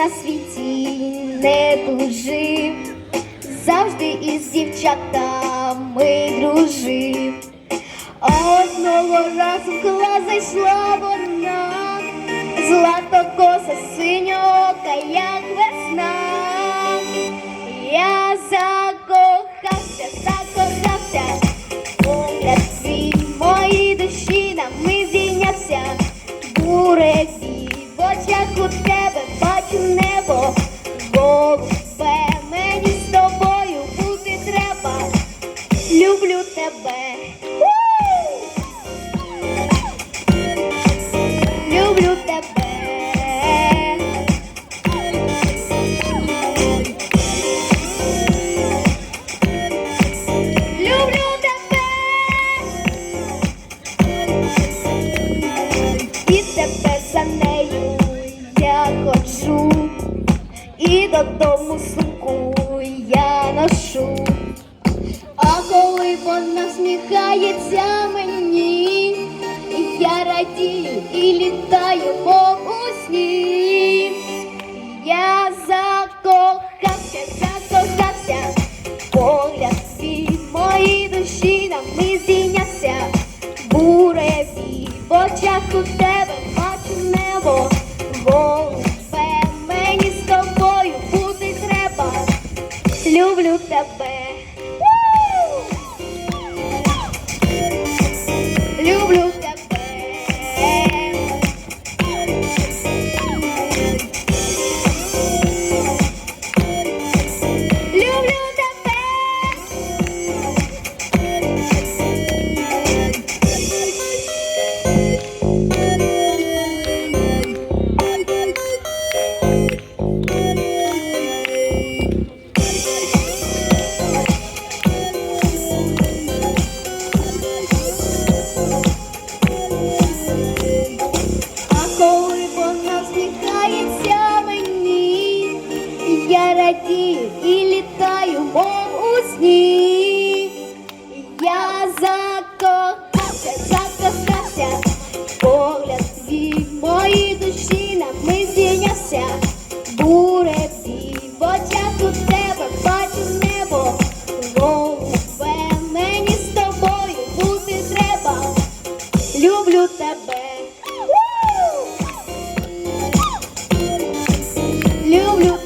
на світі не служив, завжди із дівчатами дружив. Одного разу в клас зайшла вона, злата коса синьока, як весна. Люблю тебе. Люблю тебе. І тепер за нею я ходжу, і додому сумку я ношу. А коли вона сміхається мені, я радію і літаю, мов у сні. Я закохався, закохався, погляд свій моїй душі на ми здійнявся. Буреві в очах у тебе бачу небо. Люблю тебе. і літаю, мов у сні. Я закохався, закохався, погляд твій мої душі на ми здійнявся. Буребі, бо я тут тебе бачу небо, Голубе, мені з тобою бути треба, люблю тебе. Люблю